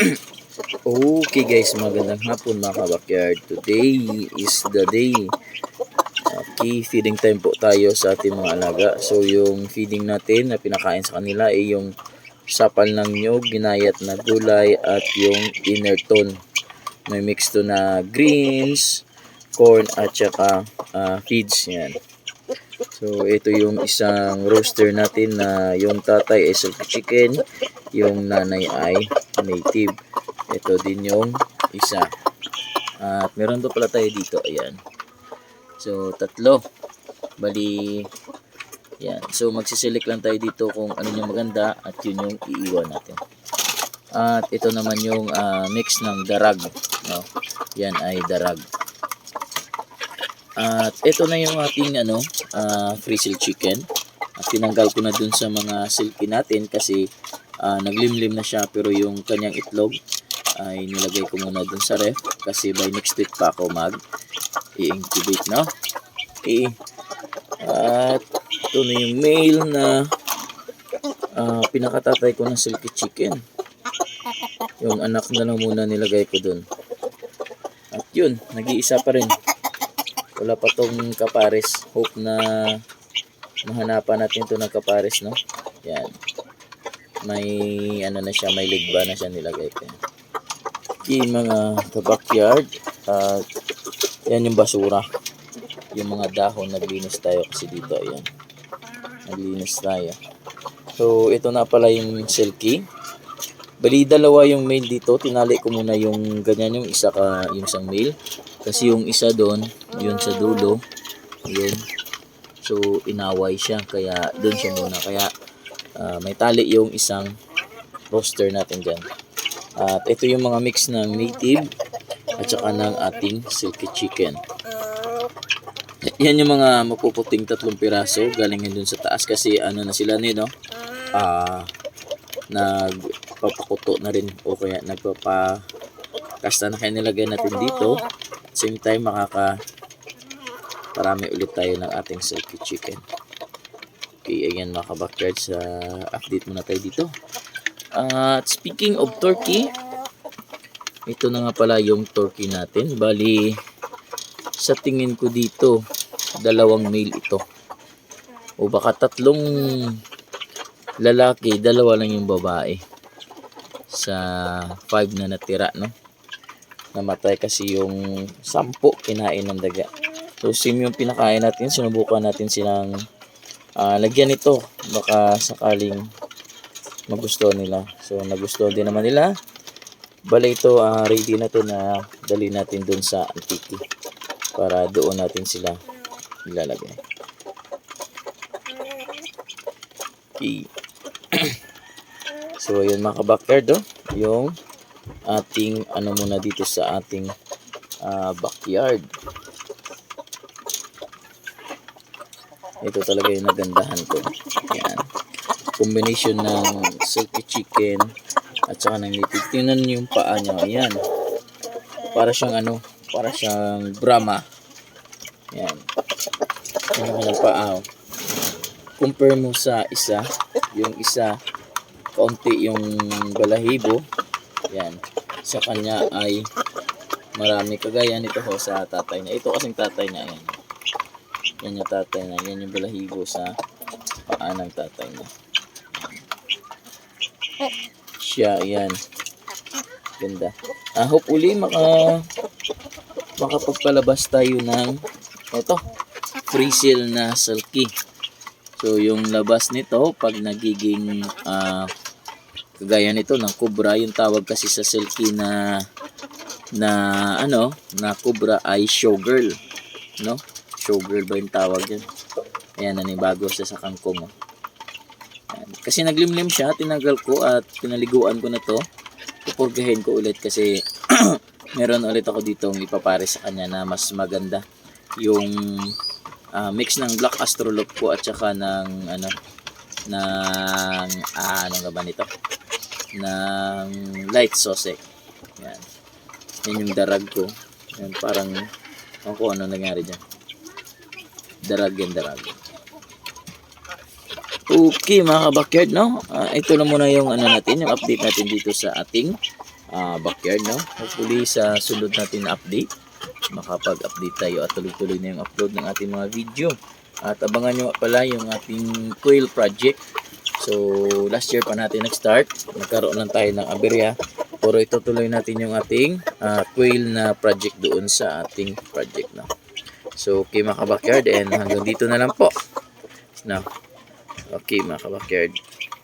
Okay guys, magandang hapon mga kabakyard. Today is the day. Okay, feeding time po tayo sa ating mga alaga. So yung feeding natin na pinakain sa kanila ay yung sapal ng nyog, ginayat na gulay at yung inner tone. May mix to na greens, corn at saka ah, feeds yan. So ito yung isang roaster natin na yung tatay ay silky chicken, yung nanay ay native. Ito din yung isa. At meron pa pala tayo dito. Ayan. So, tatlo. Bali, yan. So, magsisilik lang tayo dito kung ano yung maganda at yun yung iiwan natin. At ito naman yung ah, mix ng darag. No? Yan ay darag. At ito na yung ating ano, ah, freezel chicken. At tinanggal ko na dun sa mga silky natin kasi ah, naglimlim na siya pero yung kanyang itlog ay nilagay ko muna dun sa ref kasi by next week pa ako mag i-incubate no? Okay. At ito na yung male na ah, pinakatatay ko ng silky chicken. Yung anak na lang muna nilagay ko dun. At yun nag-iisa pa rin. Wala pa tong kapares. Hope na mahanapan natin to ng kapares no? Yan may ano na siya may ligba na siya nilagay ko Okay, mga ka-backyard. At yan yung basura. Yung mga dahon, naglinis tayo kasi dito. Ayan. Naglinis tayo. So, ito na pala yung silky. Bali, dalawa yung male dito. Tinali ko muna yung ganyan yung isa ka, yung isang male. Kasi yung isa doon, yun sa dulo. Yun. So, inaway siya. Kaya, doon siya muna. Kaya, ah, may tali yung isang roaster natin dyan. At ito yung mga mix ng native at saka ng ating silky chicken. Yan yung mga mapuputing tatlong piraso galing dun sa taas kasi ano na sila ni? Ah, nagpapakuto na rin o kaya nagpapa kasta na kaya nilagay natin dito. Same time makaka parami ulit tayo ng ating silky chicken. Okay, ayan mga kabackyard sa update muna tayo dito. At speaking of turkey, ito na nga pala yung turkey natin. Bali, sa tingin ko dito, dalawang male ito. O baka tatlong lalaki, dalawa lang yung babae. Sa five na natira, no? Namatay kasi yung sampu kinain ng daga. So, sim yung pinakain natin. Sinubukan natin silang ah, lagyan ito. Baka sakaling magustuhan nila. So nagustuhan din naman nila. Bala ito ah, ready na to na dali natin doon sa Antiki para doon natin sila ilalagay. Okay. so ayun mga kabackyard oh, yung ating ano muna dito sa ating ah, backyard. Ito talaga yung nagandahan ko. Yan combination ng silky chicken at saka ng native. Tingnan niyo yung paa niya. Ayan. Para siyang ano, para siyang Brahma. Ayan. Tingnan ko ng paa. oh. Compare mo sa isa, yung isa, kaunti yung balahibo. Ayan. Sa kanya ay marami kagaya nito ho sa tatay niya. Ito kasing tatay niya. Ayan. Yan yung tatay niya. Yan yung balahibo sa paa ng tatay niya. Siya yan. Ganda. Ah hopefully maka makapagpalabas tayo ng ito free seal na sulky so yung labas nito pag nagiging ah kagaya nito ng kubra yung tawag kasi sa silky na na ano na kubra ay showgirl no showgirl ba yung tawag yan ayan nanibago siya sa kangkong oh. Kasi naglimlim siya, tinanggal ko at pinaliguan ko na to. Pupurgahin ko ulit kasi meron ulit ako dito ipapare sa kanya na mas maganda. Yung ah, mix ng black astrolop ko at saka ng ano ng ah, ano nga ba nito? ng light sosek. Yan. Yan yung darag ko. Yan parang ako ano nangyari dyan. Darag yan darag. Okay mga kabakyard no. Ah, ito na muna yung ano natin, yung update natin dito sa ating ah, backyard, no? Hopefully sa sunod natin na update, makapag-update tayo at tuloy-tuloy na yung upload ng ating mga video. At abangan nyo pala yung ating quail project. So, last year pa natin nag-start. Nagkaroon lang tayo ng aberya. Pero itutuloy natin yung ating ah, quail na project doon sa ating project. No? So, okay mga kabakyard. And hanggang dito na lang po. No? Okay mga kabakyard.